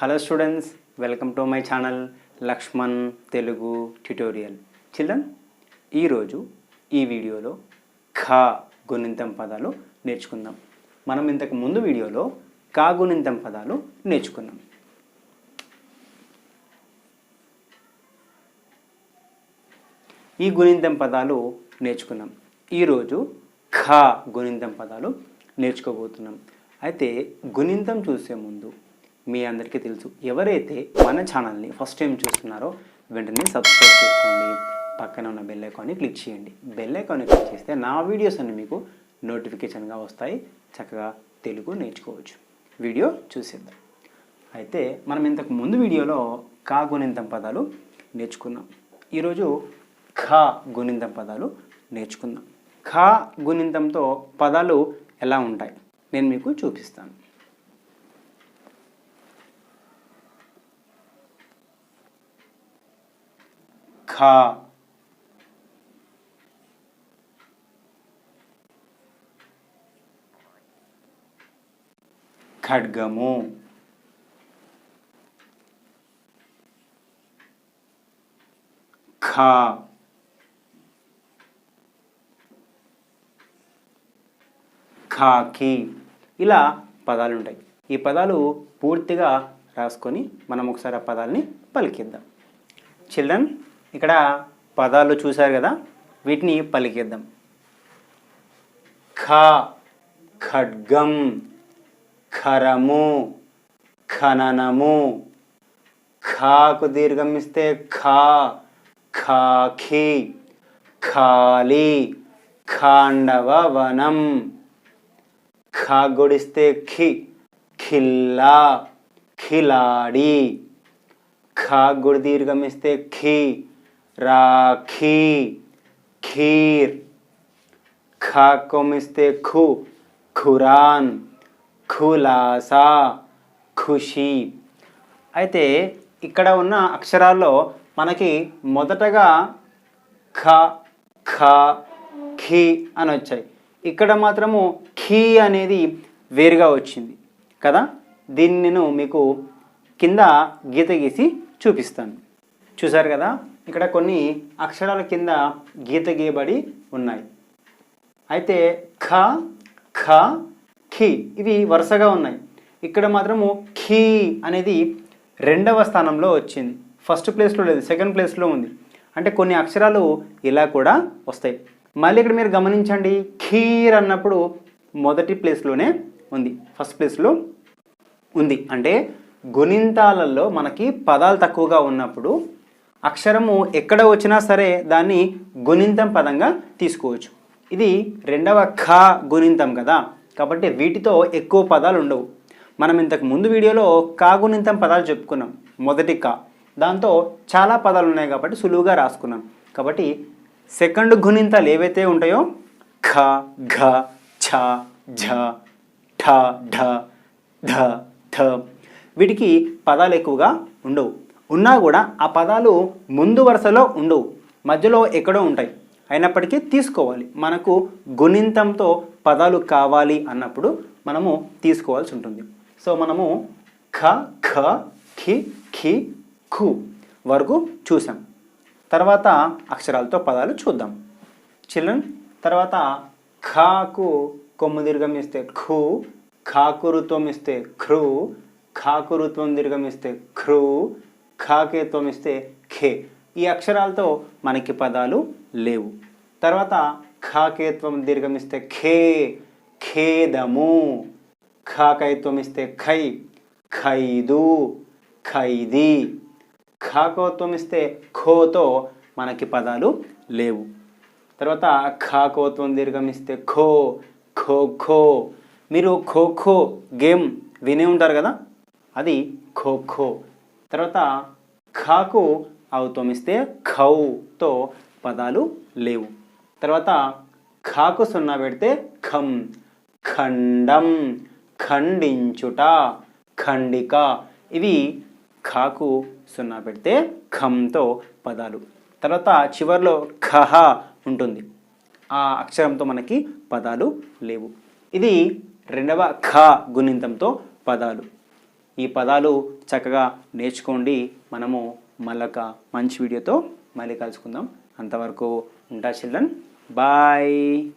Hello students welcome to my channel Lakshman Telugu tutorial children ఈరోజు ఈ వీడియోలో ఖా గుణింతం పదాలు నేర్చుకుందాం. మనం ఇంతకు ముందు వీడియోలో కా గుణింతం పదాలు నేర్చుకున్నాం. ఈ గుణింతం పదాలు నేర్చుకున్నాం. ఈరోజు ఖా గుణింతం పదాలు నేర్చుకోబోతున్నాం. అయితే గుణింతం చూసే ముందు మీ అందరికీ తెలుసు. ఎవరైతే మన ఛానల్ని ఫస్ట్ టైం చూస్తున్నారో వెంటనే సబ్స్క్రైబ్ చేసుకోండి. పక్కన ఉన్న బెల్ ఐకాన్ని క్లిక్ చేయండి. బెల్ ఐకాన్ని క్లిక్ చేస్తే నా వీడియోస్ అన్ని మీకు నోటిఫికేషన్గా వస్తాయి. చక్కగా తెలుగు నేర్చుకోవచ్చు. వీడియో చూసేద్దాం. అయితే మనం ఇంతకు ముందు వీడియోలో కా గుణింతం పదాలు నేర్చుకున్నాం. ఈరోజు ఖా గుణింతం పదాలు నేర్చుకుందాం. ఖా గుణింతంతో పదాలు ఎలా ఉంటాయి? నేను మీకు చూపిస్తాను. ఖా ఖడ్గము. ఖా ఖాకి. ఇలా పదాలు ఉంటాయి ఈ పదాలు పూర్తిగా రాసుకొని మనం ఒకసారి ఆ పదాలని పలికిద్దాం. చిల్డ్రన్ ఇక్కడ పదాలు చూశారు కదా? వీటిని పలికిద్దాం. ఖ ఖడ్గం ఖరము ఖననము. ఖాకు దీర్ఘం ఇస్తే ఖా ఖాఖి ఖాళీ ఖాండవ వనం ఖా గుడిస్తే ఖి ఖిల్లా ఖిలాడి. ఖా గుడి దీర్ఘం ఇస్తే ఖి రాఖీ ఖీర్ ఖా కొమిస్తే ఖు ఖురాన్ ఖులాసా ఖుషి అయితే ఇక్కడ ఉన్న అక్షరాల్లో మనకి మొదటగా ఖ ఖ ఖి అని వచ్చాయి ఇక్కడ మాత్రము ఖీ అనేది వేరుగా వచ్చింది కదా దీన్ని నేను మీకు కింద గీత గీసి చూపిస్తాను చూసారు కదా ఇక్కడ కొన్ని అక్షరాల కింద గీత గీయబడి ఉన్నాయి. అయితే ఖ ఖ ఖి ఇవి వరుసగా ఉన్నాయి. ఇక్కడ మాత్రము ఖీ అనేది రెండవ స్థానంలో వచ్చింది. ఫస్ట్ ప్లేస్లో లేదు సెకండ్ ప్లేస్లో ఉంది. అంటే కొన్ని అక్షరాలు ఇలా కూడా వస్తాయి. మళ్ళీ ఇక్కడ మీరు గమనించండి ఖీర్ అన్నప్పుడు మొదటి ప్లేస్లోనే ఉంది. ఫస్ట్ ప్లేస్లో ఉంది. అంటే గుణింతాలలో మనకి పదాలు తక్కువగా ఉన్నప్పుడు అక్షరము ఎక్కడ వచ్చినా సరే దాన్ని గుణింతం పదంగా తీసుకోవచ్చు. ఇది రెండవ ఖ గుణింతం కదా. కాబట్టి వీటితో ఎక్కువ పదాలు ఉండవు. మనం ఇంతకు ముందు వీడియోలో కా గుణింతం పదాలు చెప్పుకున్నాం. మొదటి కా. దాంతో చాలా పదాలు ఉన్నాయి కాబట్టి సులువుగా రాసుకున్నాం. కాబట్టి సెకండ్ గుణింతాలు ఏవైతే ఉంటాయో ఖ ఘ ఛ ఝ ఠ ఢ ధ థ వీటికి పదాలు ఎక్కువగా ఉండవు. ఉన్నా కూడా ఆ పదాలు ముందు వరుసలో ఉండవు మధ్యలో ఎక్కడో ఉంటాయి. అయినప్పటికీ తీసుకోవాలి. మనకు గుణింతంతో పదాలు కావాలి అన్నప్పుడు మనము తీసుకోవాల్సి ఉంటుంది. సో మనము ఖ ఖ ఖి ఖి ఖు వరకు చూసాం తర్వాత అక్షరాలతో పదాలు చూద్దాం. చిల్డ్రన్ తర్వాత ఖాకు కొమ్ము దీర్ఘం ఇస్తే ఖు ఖాకు ఋత్వం ఇస్తే ఖ్రు ఖాకు రుత్వం దీర్ఘం ఇస్తే ఖ్రు ఖాకే ఇస్తే ఖే. ఈ అక్షరాలతో మనకి పదాలు లేవు. తర్వాత ఖాకేత్వం దీర్ఘం ఇస్తే ఖే ఖేదము. ఖాకైత్వమిస్తే ఖై ఖైదు ఖైదీ. ఖాకోత్వమిస్తే ఖోతో మనకి పదాలు లేవు. తర్వాత ఖాకోత్వం దీర్ఘం ఇస్తే ఖో ఖో ఖో. మీరు ఖోఖో గేమ్ వినే ఉంటారు కదా? అది ఖోఖో తర్వాత ఖాకు అవుత్వం ఖౌతో పదాలు లేవు. తర్వాత ఖాకు సున్నా పెడితే ఖం ఖండం ఖండించుట ఖండిక. ఇవి ఖాకు సున్నా పెడితే ఖంతో పదాలు. తర్వాత చివర్లో ఖహ ఉంటుంది. ఆ అక్షరంతో మనకి పదాలు లేవు. ఇది రెండవ ఖ గుణింతంతో పదాలు. ఈ పదాలు చక్కగా నేర్చుకోండి. మనము మళ్ళొక మంచి వీడియోతో మళ్ళీ కలుసుకుందాం. అంతవరకు ఉంటా చిల్డ్రన్. బాయ్.